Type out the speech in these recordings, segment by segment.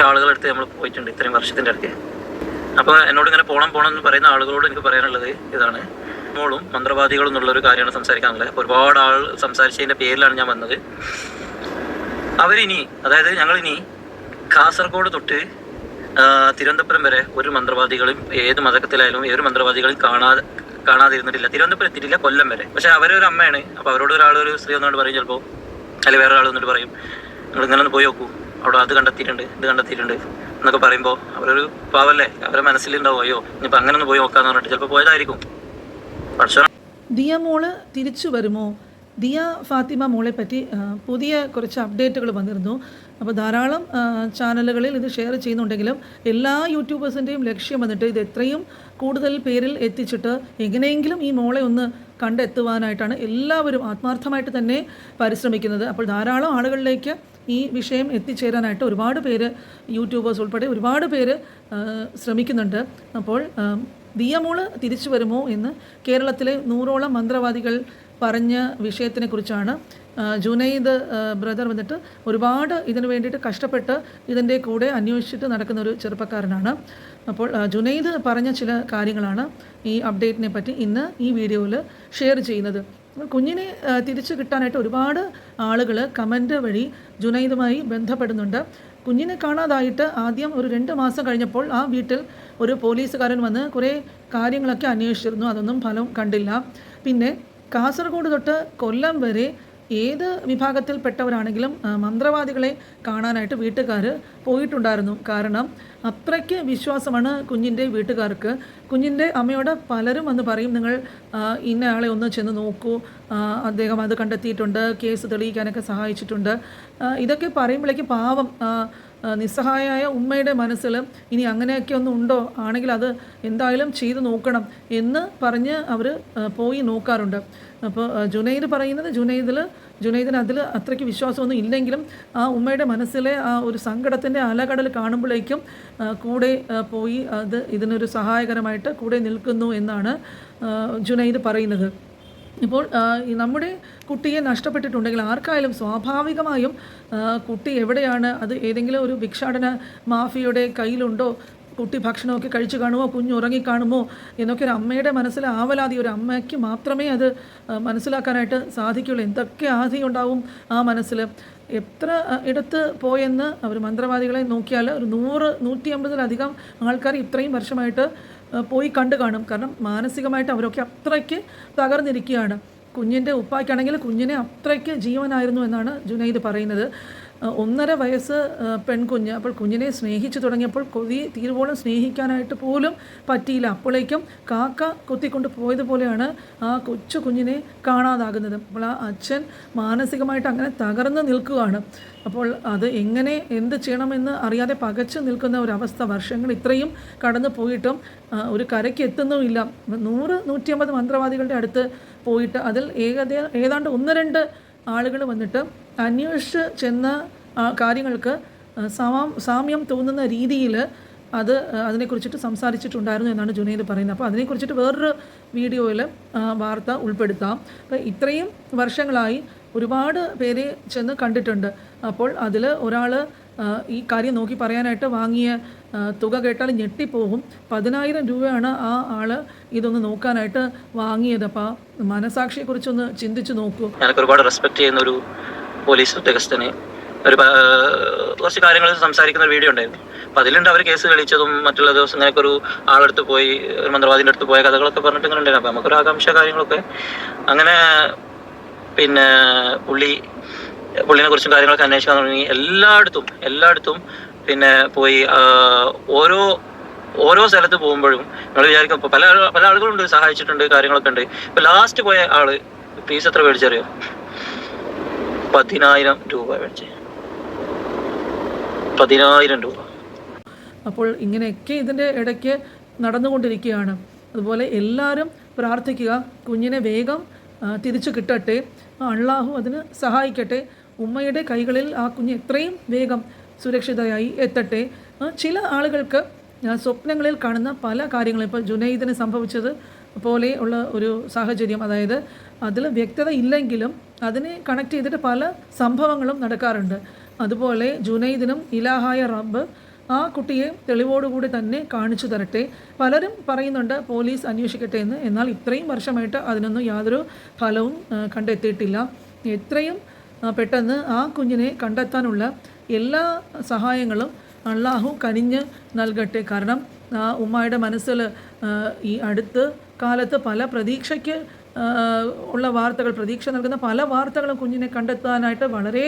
ഒത്തിരി ആളുകളുടെ അടുത്ത് നമ്മൾ പോയിട്ടുണ്ട് ഇത്രയും വർഷത്തിന്റെ അടുത്ത്. അപ്പോൾ എന്നോട് ഇങ്ങനെ പോകണം പോകണം എന്ന് പറയുന്ന ആളുകളോട് എനിക്ക് പറയാനുള്ളത് ഇതാണ്. മോളും മന്ത്രവാദികളും എന്നുള്ളൊരു കാര്യമാണ് സംസാരിക്കാനുള്ളത്. ഒരുപാട് ആൾ സംസാരിച്ചതിന്റെ പേരിലാണ് ഞാൻ വന്നത്. അവരിനി അതായത് ഞങ്ങളിനി കാസർഗോഡ് തൊട്ട് തിരുവനന്തപുരം വരെ ഒരു മന്ത്രവാദികളും ഏത് മതത്തിലായാലും ഏത് മന്ത്രവാദികളും കാണാതെ കാണാതിരുന്നിട്ടില്ല. തിരുവനന്തപുരം എത്തിയിട്ടില്ല കൊല്ലം വരെ. പക്ഷേ അവരൊരു അമ്മയാണ്. അപ്പോൾ അവരോട് ഒരാൾ ഒരു സ്ത്രീ ഒന്നുകൊണ്ട് പറയും ചിലപ്പോൾ. അല്ലെങ്കിൽ വേറെ ഒരാൾ വന്നിട്ട് പറയും. നിങ്ങൾ ഇങ്ങനെ ഒന്ന് പോയി നോക്കൂ. അവിടെ അത് കണ്ടെത്തിയിട്ടുണ്ട് ഇത് കണ്ടെത്തിയിട്ടുണ്ട് എന്നൊക്കെ പറയുമ്പോൾ അവരൊരു പാവല്ലേ? അവരെ മനസ്സിലുണ്ടാവും അയ്യോ ഇനിയിപ്പോൾ അങ്ങനെ ഒന്ന് പോയി നോക്കാന്ന് പറഞ്ഞിട്ട് ചിലപ്പോൾ പോയതായിരിക്കും. പക്ഷേ ദിയ മോൾ തിരിച്ചു വരുമോ? ദിയ ഫാത്തിമ മോളെ പറ്റി പുതിയ കുറച്ച് അപ്ഡേറ്റുകൾ വന്നിരുന്നു. അപ്പോൾ ധാരാളം ചാനലുകളിൽ ഇത് ഷെയർ ചെയ്യുന്നുണ്ടെങ്കിലും എല്ലാ യൂട്യൂബേഴ്സിന്റെയും ലക്ഷ്യം വന്നിട്ട് ഇത് എത്രയും കൂടുതൽ പേരിൽ എത്തിച്ചിട്ട് എങ്ങനെയെങ്കിലും ഈ മോളെ ഒന്ന് കണ്ടെത്തുവാനായിട്ടാണ് എല്ലാവരും ആത്മാർത്ഥമായിട്ട് തന്നെ പരിശ്രമിക്കുന്നത്. അപ്പോൾ ധാരാളം ആളുകളിലേക്ക് ഈ വിഷയം എത്തിച്ചേരാനായിട്ട് ഒരുപാട് പേര് യൂട്യൂബേഴ്സ് ഉൾപ്പെടെ ഒരുപാട് പേര് ശ്രമിക്കുന്നുണ്ട്. അപ്പോൾ ദിയമോൾ തിരിച്ചു വരുമോ എന്ന് കേരളത്തിലെ നൂറോളം മന്ത്രവാദികൾ പറഞ്ഞ വിഷയത്തിനെക്കുറിച്ചാണ് ജുനൈദ് ബ്രദർ വന്നിട്ട് ഒരുപാട് ഇതിനു വേണ്ടിയിട്ട് കഷ്ടപ്പെട്ട് ഇതിന്റെ കൂടെ അന്വേഷിച്ചിട്ട് നടക്കുന്ന ഒരു ചെറുപ്പക്കാരനാണ്. അപ്പോൾ ജുനൈദ് പറഞ്ഞ ചില കാര്യങ്ങളാണ് ഈ അപ്ഡേറ്റിനെ പറ്റി ഇന്ന് ഈ വീഡിയോയിൽ ഷെയർ ചെയ്യുന്നത്. കുഞ്ഞിനെ തിരിച്ചു കിട്ടാനായിട്ട് ഒരുപാട് ആളുകൾ കമന്റ് വഴി ജുനൈദുമായി ബന്ധപ്പെടുന്നുണ്ട്. കുഞ്ഞിനെ കാണാതായിട്ട് ആദ്യം ഒരു രണ്ട് മാസം കഴിഞ്ഞപ്പോൾ ആ വീട്ടിൽ ഒരു പോലീസുകാരൻ വന്ന് കുറേ കാര്യങ്ങളൊക്കെ അന്വേഷിച്ചിരുന്നു. അതൊന്നും ഫലം കണ്ടില്ല. പിന്നെ കാസർഗോഡ് തൊട്ട് കൊല്ലം വരെ ഏത് വിഭാഗത്തിൽപ്പെട്ടവരാണെങ്കിലും മന്ത്രവാദികളെ കാണാനായിട്ട് വീട്ടുകാർ പോയിട്ടുണ്ടായിരുന്നു. കാരണം അത്രയ്ക്ക് വിശ്വാസമാണ് കുഞ്ഞിന്റെ വീട്ടുകാർക്ക്. കുഞ്ഞിന്റെ അമ്മയോട് പലരും വന്ന് പറയും നിങ്ങൾ ഇന്നയാളെ ഒന്ന് ചെന്ന് നോക്കൂ. അദ്ദേഹം അത് കണ്ടെത്തിയിട്ടുണ്ട് കേസ് തെളിയിക്കാനൊക്കെ സഹായിച്ചിട്ടുണ്ട്. ഇതൊക്കെ പറയുമ്പോഴേക്ക് പാവം ആ, ഉമ്മയുടെ മനസ്സിൽ ഇനി അങ്ങനെയൊക്കെ ഒന്നും ഉണ്ടോ? ആണെങ്കിൽ അത് എന്തായാലും ചെയ്ത് നോക്കണം എന്ന് പറഞ്ഞ് അവർ പോയി നോക്കാറുണ്ട്. അപ്പോൾ ജുനൈദ് പറയുന്നത് ജുനൈദിൽ ജുനൈദിന് അതിൽ അത്രയ്ക്ക് വിശ്വാസമൊന്നും ഇല്ലെങ്കിലും ആ ഉമ്മയുടെ മനസ്സിലെ ആ ഒരു സങ്കടത്തിന്റെ അലകടൽ കാണുമ്പോഴേക്കും കൂടെ പോയി അത് ഇതിനൊരു സഹായകരമായിട്ട് കൂടെ നിൽക്കുന്നു എന്നാണ് ജുനൈദ് പറയുന്നത്. ഇപ്പോൾ നമ്മുടെ കുട്ടിയെ നഷ്ടപ്പെട്ടിട്ടുണ്ടെങ്കിൽ ആർക്കായാലും സ്വാഭാവികമായും കുട്ടി എവിടെയാണ്? അത് ഏതെങ്കിലും ഒരു ഭിക്ഷാടന മാഫിയുടെ കയ്യിലുണ്ടോ? കുട്ടി ഭക്ഷണമൊക്കെ കഴിച്ചു കാണുമോ? കുഞ്ഞ് ഉറങ്ങിക്കാണുമോ എന്നൊക്കെ ഒരു അമ്മയുടെ മനസ്സിൽ ആവലാതി ഒരു അമ്മയ്ക്ക് മാത്രമേ അത് മനസ്സിലാക്കാനായിട്ട് സാധിക്കുകയുള്ളൂ. എന്തൊക്കെ ആധി ഉണ്ടാവും ആ മനസ്സിൽ? എത്ര ഇടത്ത് പോയെന്ന് അവർ മന്ത്രവാദികളെ നോക്കിയാൽ ഒരു നൂറ് നൂറ്റി അമ്പതിലധികം ആൾക്കാർ ഇത്രയും വർഷമായിട്ട് പോയി കണ്ടു കാണും കാരണം മാനസികമായിട്ട് അവരൊക്കെ അത്രയ്ക്ക് തകർന്നിരിക്കുകയാണ്. കുഞ്ഞിന്റെ ഉപ്പായ്ക്കാണെങ്കിൽ കുഞ്ഞിനെ അത്രയ്ക്ക് ജീവനായിരുന്നു എന്നാണ് ജുനൈദ് പറയുന്നത്. ഒന്നര വയസ്സ് പെൺകുഞ്ഞ്. അപ്പോൾ കുഞ്ഞിനെ സ്നേഹിച്ചു തുടങ്ങിയപ്പോൾ കൊതി തീരുവോളം സ്നേഹിക്കാനായിട്ട് പോലും പറ്റിയില്ല. അപ്പോഴേക്കും കാക്ക കൊത്തിക്കൊണ്ട് പോയതുപോലെയാണ് ആ കൊച്ചു കുഞ്ഞിനെ കാണാതാകുന്നത്. അപ്പോൾ ആ അച്ഛൻ മാനസികമായിട്ട് അങ്ങനെ തകർന്ന് നിൽക്കുകയാണ്. അപ്പോൾ അത് എങ്ങനെ എന്ത് ചെയ്യണമെന്ന് അറിയാതെ പകച്ചു നിൽക്കുന്ന ഒരവസ്ഥ. വർഷങ്ങൾ ഇത്രയും കടന്നു പോയിട്ടും ഒരു കരയ്ക്ക് എത്തുന്നുമില്ല. നൂറ് നൂറ്റിയമ്പത് മന്ത്രവാദികളുടെ അടുത്ത് പോയിട്ട് അതിൽ ഏകദേ ഏതാണ്ട് ഒന്ന് രണ്ട് ആളുകൾ വന്നിട്ട് അന്വേഷിച്ച് ചെന്ന കാര്യങ്ങൾക്ക് സമം സാമ്യം തോന്നുന്ന രീതിയിൽ അത് അതിനെക്കുറിച്ചിട്ട് സംസാരിച്ചിട്ടുണ്ടായിരുന്നു എന്നാണ് ജുനൈദ് പറയുന്നത്. അപ്പോൾ അതിനെക്കുറിച്ചിട്ട് വേറൊരു വീഡിയോയിൽ വാർത്ത ഉൾപ്പെടുത്താം. അപ്പോൾ ഇത്രയും വർഷങ്ങളായി ഒരുപാട് പേരെ ചെന്ന് കണ്ടിട്ടുണ്ട്. അപ്പോൾ അതിൽ ഒരാൾ ഈ കാര്യം നോക്കി പറയാനായിട്ട് വാങ്ങിയ തുക കേട്ടാൽ ഞെട്ടിപ്പോകും. പതിനായിരം രൂപയാണ് ആ ആൾ ഇതൊന്ന് നോക്കാനായിട്ട് വാങ്ങിയത്. അപ്പോൾ ആ മനസാക്ഷിയെക്കുറിച്ചൊന്ന് ചിന്തിച്ചു നോക്കൂ. ഞാനൊക്കെ ഒരുപാട് റെസ്പെക്ട് ചെയ്യുന്ന ഒരു പോലീസ് ഉദ്യോഗസ്ഥനെ ഒരു കുറച്ച് കാര്യങ്ങൾ സംസാരിക്കുന്ന ഒരു വീഡിയോ ഉണ്ടായിരുന്നു. അപ്പം അതിലുണ്ട് അവർ കേസ് കളിച്ചതും മറ്റുള്ള ദിവസം ഇങ്ങനെയൊക്കെ ഒരു ആളെടുത്ത് പോയി ഒരു മന്ത്രവാദിന്റെ അടുത്ത് പോയ കഥകളൊക്കെ പറഞ്ഞിട്ട് ഇങ്ങനെ ഉണ്ടായിരുന്നു. അപ്പം നമുക്കൊരു ആകാംക്ഷ കാര്യങ്ങളൊക്കെ. അങ്ങനെ പിന്നെ പുള്ളി പുള്ളിനെ കുറിച്ചും കാര്യങ്ങളൊക്കെ അന്വേഷിക്കാൻ തുടങ്ങി. എല്ലായിടത്തും എല്ലായിടത്തും പിന്നെ പോയി ഓരോ ഓരോ സ്ഥലത്ത് പോകുമ്പോഴും നിങ്ങൾ വിചാരിക്കും ഇപ്പൊ പല പല ആളുകളുണ്ട് സഹായിച്ചിട്ടുണ്ട് കാര്യങ്ങളൊക്കെ ഉണ്ട്. ഇപ്പൊ ലാസ്റ്റ് പോയ ആൾ ഫീസ് എത്ര മേടിച്ചറിയോ? പതിനായിരം രൂപ മേടിച്ച്. പതിനായിരം രൂപ. അപ്പോൾ ഇങ്ങനെയൊക്കെ ഇതിന്റെ ഇടയ്ക്ക് നടന്നുകൊണ്ടിരിക്കുകയാണ്. അതുപോലെ എല്ലാവരും പ്രാർത്ഥിക്കുക. കുഞ്ഞിനെ വേഗം തിരിച്ചു കിട്ടട്ടെ. അള്ളാഹു അതിന് സഹായിക്കട്ടെ. ഉമ്മയുടെ കൈകളിൽ ആ കുഞ്ഞ് എത്രയും വേഗം സുരക്ഷിതയായി എത്തട്ടെ. ചില ആളുകൾക്ക് സ്വപ്നങ്ങളിൽ കാണുന്ന പല കാര്യങ്ങളും ഇപ്പോൾ ജുനൈദിന് സംഭവിച്ചത് പോലെ ഉള്ള ഒരു സാഹചര്യം അതായത് അതിൽ വ്യക്തത ഇല്ലെങ്കിലും അതിനെ കണക്ട് ചെയ്തിട്ട് പല സംഭവങ്ങളും നടക്കാറുണ്ട്. അതുപോലെ ജുനൈദിനും ഇലാഹായ റബ്ബ് ആ കുട്ടിയെ തെളിവോടുകൂടി തന്നെ കാണിച്ചു തരട്ടെ. പലരും പറയുന്നുണ്ട് പോലീസ് അന്വേഷിക്കട്ടെ എന്ന്. എന്നാൽ ഇത്രയും വർഷമായിട്ട് അതിനൊന്നും യാതൊരു ഫലവും കണ്ടെത്തിയിട്ടില്ല. എത്രയും പെട്ടെന്ന് ആ കുഞ്ഞിനെ കണ്ടെത്താനുള്ള എല്ലാ സഹായങ്ങളും അള്ളാഹു കനിഞ്ഞ് നൽകട്ടെ. കാരണം ആ ഉമ്മായുടെ മനസ്സിൽ ഈ അടുത്ത് കാലത്ത് പല പ്രതീക്ഷയ്ക്ക് ഉള്ള വാർത്തകൾ പ്രതീക്ഷ നൽകുന്ന പല വാർത്തകളും കുഞ്ഞിനെ കണ്ടെത്താനായിട്ട് വളരെ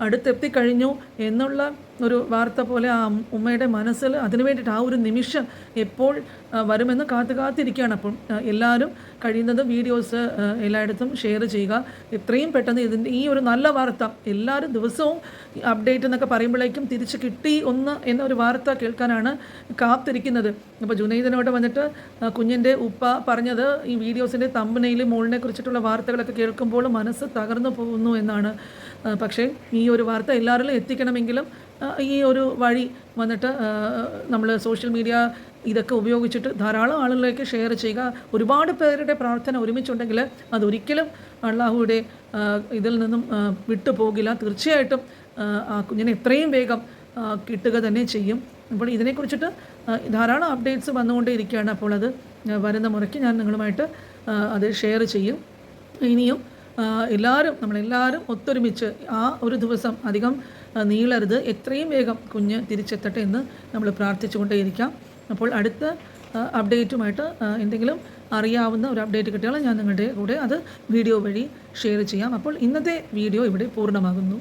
അടുത്തെത്തിക്കഴിഞ്ഞു എന്നുള്ള ഒരു വാർത്ത പോലെ ആ ഉമ്മയുടെ മനസ്സിൽ അതിനു വേണ്ടിയിട്ട് ആ ഒരു നിമിഷം എപ്പോൾ വരുമെന്ന് കാത്തു കാത്തിരിക്കുകയാണ്. അപ്പം എല്ലാവരും കഴിയുന്നത് വീഡിയോസ് എല്ലായിടത്തും ഷെയർ ചെയ്യുക. എത്രയും പെട്ടെന്ന് ഇതിന്റെ ഈ ഒരു നല്ല വാർത്ത എല്ലാവരും ദിവസവും അപ്ഡേറ്റ് എന്നൊക്കെ പറയുമ്പോഴേക്കും തിരിച്ച് കിട്ടി ഒന്ന് എന്നൊരു വാർത്ത കേൾക്കാനാണ് കാത്തിരിക്കുന്നത്. അപ്പോൾ ജുനൈദിനോട് വന്നിട്ട് കുഞ്ഞിന്റെ ഉപ്പ പറഞ്ഞത് ഈ വീഡിയോസിന്റെ തമ്പനയിൽ മോളിനെ കുറിച്ചിട്ടുള്ള വാർത്തകളൊക്കെ കേൾക്കുമ്പോൾ മനസ്സ് തകർന്നു പോകുന്നു എന്നാണ്. പക്ഷേ ഈ ഒരു വാർത്ത എല്ലാവരിലും എത്തിക്കണമെങ്കിലും ഈ ഒരു വഴി വന്നിട്ട് നമ്മൾ സോഷ്യൽ മീഡിയ ഇതൊക്കെ ഉപയോഗിച്ചിട്ട് ധാരാളം ആളുകളിലേക്ക് ഷെയർ ചെയ്യുക. ഒരുപാട് പേരുടെ പ്രാർത്ഥന ഒരുമിച്ചുണ്ടെങ്കിൽ അതൊരിക്കലും അള്ളാഹുവിടെ ഇതിൽ നിന്നും വിട്ടുപോകില്ല. തീർച്ചയായിട്ടും ആ, കുഞ്ഞിനെ എത്രയും വേഗം കിട്ടുക തന്നെ ചെയ്യും. അപ്പോൾ ഇതിനെക്കുറിച്ചിട്ട് ധാരാളം അപ്ഡേറ്റ്സ് വന്നുകൊണ്ടേയിരിക്കുകയാണ്. അപ്പോൾ അത് വരുന്ന മുറയ്ക്ക് ഞാൻ നിങ്ങളുമായിട്ട് അത് ഷെയർ ചെയ്യും. ഇനിയും എല്ലാവരും നമ്മളെല്ലാവരും ഒത്തൊരുമിച്ച് ആ ഒരു ദിവസം അധികം നീളരുത്. എത്രയും വേഗം കുഞ്ഞ് തിരിച്ചെത്തട്ടെ എന്ന് നമ്മൾ പ്രാർത്ഥിച്ചുകൊണ്ടേയിരിക്കാം. അപ്പോൾ അടുത്ത അപ്ഡേറ്റുമായിട്ട് എന്തെങ്കിലും അറിയാവുന്ന ഒരു അപ്ഡേറ്റ് കിട്ടിയാൽ ഞാൻ നിങ്ങളുടെ കൂടെ അത് വീഡിയോ വഴി ഷെയർ ചെയ്യാം. അപ്പോൾ ഇന്നത്തെ വീഡിയോ ഇവിടെ പൂർണമാകുന്നു.